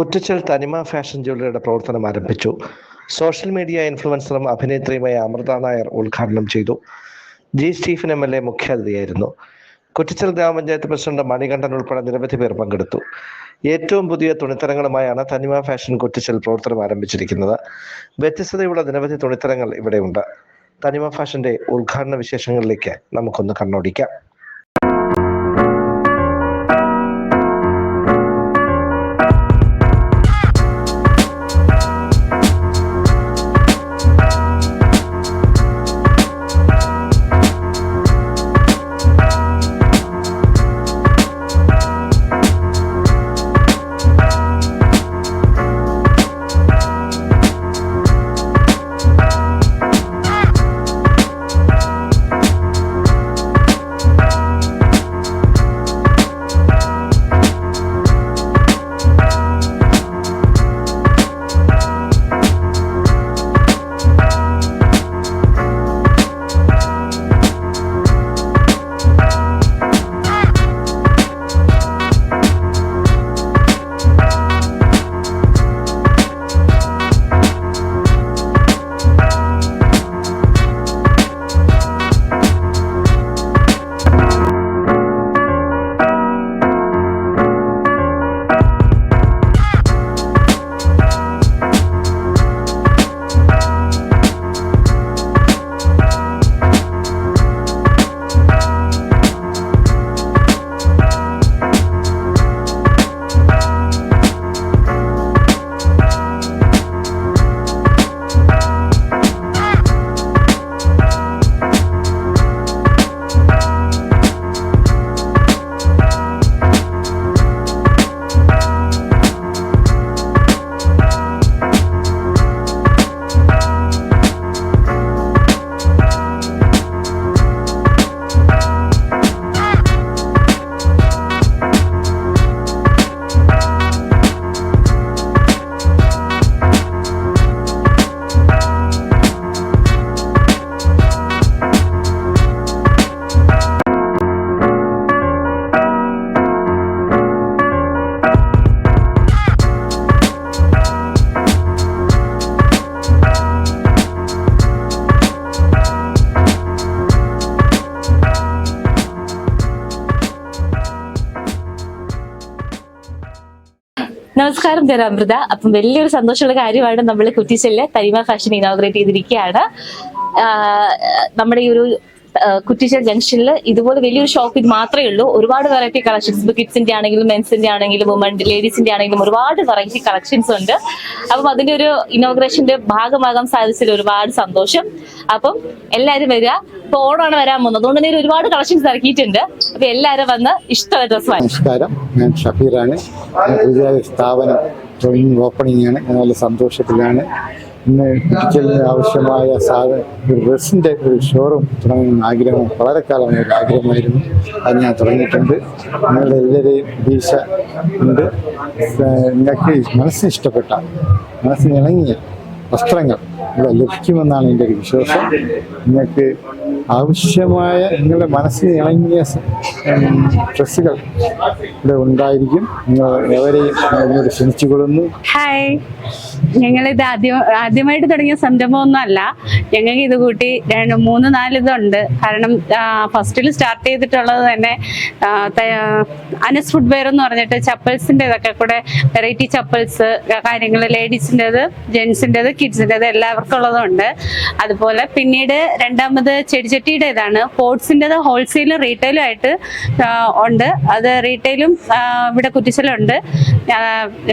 കുറ്റിച്ചൽ തനിമ ഫാഷൻ ജ്വല്ലറിയുടെ പ്രവർത്തനം ആരംഭിച്ചു. സോഷ്യൽ മീഡിയ ഇൻഫ്ലുവൻസറും അഭിനേത്രിയുമായ അമൃത നായർ ഉദ്ഘാടനം ചെയ്തു. G Stephen M L A മുഖ്യാതിഥിയായിരുന്നു. Kuttichal ഗ്രാമപഞ്ചായത്ത് പ്രസിഡന്റ് മണികണ്ഠൻ ഉൾപ്പെടെ നിരവധി പേർ പങ്കെടുത്തു. ഏറ്റവും പുതിയ തുണിത്തരങ്ങളുമായാണ് തനിമ ഫാഷൻ കുറ്റിച്ചൽ പ്രവർത്തനം ആരംഭിച്ചിരിക്കുന്നത്. വ്യത്യസ്തതയുള്ള നിരവധി തുണിത്തരങ്ങൾ ഇവിടെയുണ്ട്. തനിമ ഫാഷന്റെ ഉദ്ഘാടന വിശേഷങ്ങളിലേക്ക് നമുക്കൊന്ന് കണ്ണോടിക്കാം. നമസ്കാരം ഞാൻ അമൃത അപ്പം വലിയൊരു സന്തോഷമുള്ള കാര്യമാണ് നമ്മൾ കുറ്റിച്ചെല്ല് തരിമ ഫാഷൻ ഇനോഗ്രേറ്റ് ചെയ്തിരിക്കുകയാണ് നമ്മുടെ ഈ ഒരു കുറ്റിച്ചൽ ജംഗ്ഷനിൽ ഇതുപോലെ വലിയൊരു ഷോപ്പ് ഇത് മാത്രമേ ഉള്ളൂ. ഒരുപാട് വെറൈറ്റി കളക്ഷൻസ് കിഡ്സിന്റെ ആണെങ്കിലും മെൻസിന്റെ ആണെങ്കിലും വുമൺ ലേഡീസിന്റെ ആണെങ്കിലും ഒരുപാട് വെറൈറ്റി കളക്ഷൻസ് ഉണ്ട്. അപ്പം അതിന്റെ ഒരു ഇനോഗ്രേഷന്റെ ഭാഗമാകാൻ സാധിച്ചതിൽ ഒരുപാട് സന്തോഷം. അപ്പം എല്ലാവരും വരിക. ഇപ്പൊ ഓണമാണ് വരാൻ പോകുന്നത്. അതുകൊണ്ട് തന്നെ ഒരുപാട് കളക്ഷൻസ് ഇറക്കിയിട്ടുണ്ട്. അപ്പൊ എല്ലാവരും വന്ന് ഇഷ്ടമായ ഡ്രസ് നമസ്കാരം. ഞാൻ ഷഫീറാണ് പുതിയ സ്ഥാപനം ഓപ്പണിംഗ് ആണ്. നല്ല സന്തോഷത്തിലാണ്. ഇന്ന് ഡിജിറ്റലിന് ആവശ്യമായ സാധനം ഒരു ഡ്രസ്സിന്റെ ഒരു ഷോറൂം തുടങ്ങുന്ന ആഗ്രഹം വളരെ കാലമായ ഒരു ആഗ്രഹമായിരുന്നു. അത് ഞാൻ തുടങ്ങിയിട്ടുണ്ട്. നിങ്ങളുടെ എല്ലാവരെയും പ്രതീക്ഷ ഉണ്ട്. നിങ്ങൾക്ക് മനസ്സിന് ഇഷ്ടപ്പെട്ട മനസ്സിന് ഇണങ്ങിയ വസ്ത്രങ്ങൾ ഇവിടെ ലഭിക്കുമെന്നാണ് എന്റെ ഒരു വിശ്വാസം. നിങ്ങൾക്ക് ആവശ്യമായ നിങ്ങളുടെ മനസ്സിന് ഇണങ്ങിയ ഡ്രസ്സുകൾ ഇവിടെ ഉണ്ടായിരിക്കും. നിങ്ങൾ എവരെയും എന്നോട് ക്ഷണിച്ചുകൊള്ളുന്നു. ഹായ് ഇത് ആദ്യം ആദ്യമായിട്ട് തുടങ്ങിയ സംരംഭമൊന്നും അല്ല ഞങ്ങൾക്ക് ഇത് കൂട്ടി രണ്ട് മൂന്ന് നാല് ഇതുണ്ട്. കാരണം ഫസ്റ്റിൽ സ്റ്റാർട്ട് ചെയ്തിട്ടുള്ളത് തന്നെ അനസ് ഫുഡ് വെയർ എന്ന് പറഞ്ഞിട്ട് ചപ്പൽസിന്റെ ഇതൊക്കെ കൂടെ വെറൈറ്റി ചപ്പൽസ് കാര്യങ്ങൾ ലേഡീസിന്റെത് ജെൻസിന്റെത് കിഡ്സിന്റെത് എല്ലാവർക്കും ഉള്ളതുണ്ട്. അതുപോലെ പിന്നീട് രണ്ടാമത് ചെടിച്ചട്ടിയുടെ ഇതാണ് പോട്ട്സിന്റെത് ഹോൾസെയിലും റീറ്റെയിലും ആയിട്ട് ഉണ്ട്. അത് റീറ്റെയിലും ഇവിടെ കുറ്റിച്ചലുണ്ട്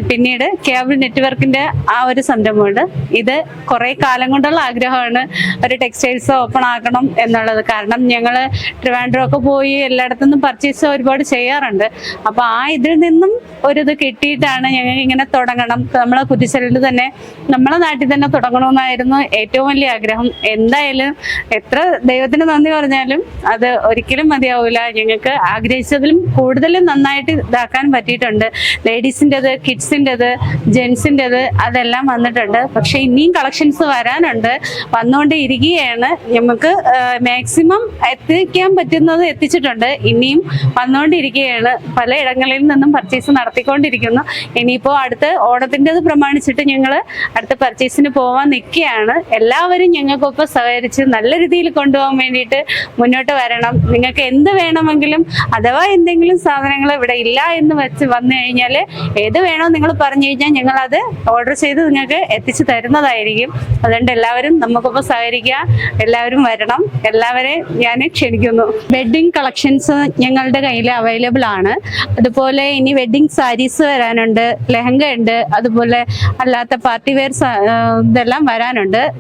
പിന്നീട് കേബിൾ നെറ്റ്വർക്കിന്റെ ആ ഒരു സംരംഭമുണ്ട്. ഇത് കുറേ കാലം കൊണ്ടുള്ള ആഗ്രഹമാണ്. ഒരു ടെക്സ്റ്റൈൽസ് ഓപ്പൺ ആക്കണം എന്നുള്ളത്. കാരണം ഞങ്ങൾ ട്രിവാൻഡ്രം ഒക്കെ പോയി എല്ലായിടത്തും പർച്ചേസ് ഒരുപാട് ചെയ്യാറുണ്ട്. അപ്പൊ ആ ഇതിൽ നിന്നും ഒരു ഇത് കിട്ടിയിട്ടാണ് ഞങ്ങൾ ഇങ്ങനെ തുടങ്ങണം. നമ്മളെ കുറ്റിച്ചലിൽ തന്നെ നമ്മളെ നാട്ടിൽ തന്നെ തുടങ്ങണമെന്നായിരുന്നു ഏറ്റവും വലിയ ആഗ്രഹം എന്തായാലും എത്ര ദൈവത്തിന് നന്ദി പറഞ്ഞാലും അത് ഒരിക്കലും മതിയാവില്ല ഞങ്ങൾക്ക് ആഗ്രഹിച്ചതിലും കൂടുതലും നന്നായിട്ട് ഇതാക്കാൻ പറ്റിയിട്ടുണ്ട്. ലേഡീസിന്റെത് കിഡ്സിന്റെത് ജെൻസിന്റെത് അതെല്ലാം വന്നിട്ടുണ്ട്. പക്ഷേ ഇനിയും കളക്ഷൻസ് വരാനുണ്ട്. വന്നുകൊണ്ട് ഇരിക്കുകയാണ് നമുക്ക് മാക്സിമം എത്തിക്കാൻ പറ്റുന്നത് എത്തിച്ചിട്ടുണ്ട്. ഇനിയും വന്നുകൊണ്ടിരിക്കുകയാണ് പല ഇടങ്ങളിൽ നിന്നും പർച്ചേസ് നടത്തിക്കൊണ്ടിരിക്കുന്നു. ഇനിയിപ്പോൾ അടുത്ത ഓണത്തിന്റെത് പ്രമാണിച്ചിട്ട് ഞങ്ങൾ അടുത്ത പർച്ചേസിന് പോവാൻ നിൽക്കുകയാണ് എല്ലാവരും ഞങ്ങൾക്കൊപ്പം സഹകരിച്ച് നല്ല രീതിയിൽ കൊണ്ടുപോകാൻ വേണ്ടിയിട്ട് മുന്നോട്ട് വരണം. നിങ്ങൾക്ക് എന്ത് വേണമെങ്കിലും അഥവാ എന്തെങ്കിലും സാധനങ്ങൾ ഇവിടെ ഇല്ല എന്ന് വെച്ച് വന്നു കഴിഞ്ഞാൽ ഏത് വേണോ നിങ്ങൾ പറഞ്ഞു കഴിഞ്ഞാൽ ഞങ്ങൾ അത് ഓർഡർ ചെയ്ത് നിങ്ങൾക്ക് എത്തിച്ചു തരുന്നതായിരിക്കും. അതുകൊണ്ട് എല്ലാവരും നമുക്കൊപ്പം സഹകരിക്കുക. എല്ലാവരും വരണം. എല്ലാവരെയും ഞാൻ ക്ഷണിക്കുന്നു. വെഡ്ഡിങ് കളക്ഷൻസ് ഞങ്ങളുടെ കയ്യിൽ അവൈലബിൾ ആണ്. അതുപോലെ ഇനി വെഡ്ഡിങ് സാരീസ് വരാനുണ്ട്. ലെഹങ്ക ഉണ്ട്. അതുപോലെ അല്ലാത്ത പാർട്ടി വെയർ ഇതെല്ലാം വരാനുണ്ട്.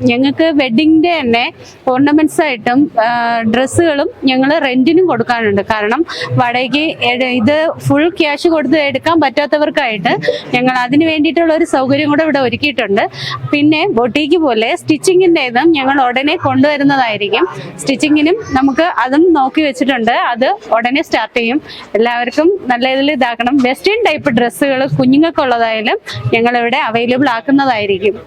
ഞങ്ങൾക്ക് വെഡിങ്ങിന്റെ തന്നെ ഓർണമെന്റ്സ് ആയിട്ടും ഡ്രസ്സുകളും ഞങ്ങൾ റെന്റിനും കൊടുക്കാനുണ്ട്. കാരണം വടകയ്ക്ക് ഇത് ഫുൾ ക്യാഷ് കൊടുത്ത് എടുക്കാൻ പറ്റാത്തവർക്കായിട്ട് ഞങ്ങൾ അതിന് വേണ്ടിയിട്ടുള്ള ഒരു സൗകര്യം കൂടെ ഇവിടെ ഒരുക്കിയിട്ടുണ്ട്. പിന്നെ ബൊട്ടീക്ക് പോലെ സ്റ്റിച്ചിങ്ങിന്റെ ഇതും ഞങ്ങൾ ഉടനെ കൊണ്ടുവരുന്നതായിരിക്കും. സ്റ്റിച്ചിങ്ങിനും നമുക്ക് അതും നോക്കി വെച്ചിട്ടുണ്ട്. അത് ഉടനെ സ്റ്റാർട്ട് ചെയ്യും. എല്ലാവർക്കും നല്ല ഇതിൽ ഇതാക്കണം. വെസ്റ്റേൺ ടൈപ്പ് ഡ്രസ്സുകൾ കുഞ്ഞുങ്ങൾക്കുള്ളതായാലും ഞങ്ങളിവിടെ അവൈലബിൾ ആക്കുന്നതായിരിക്കും.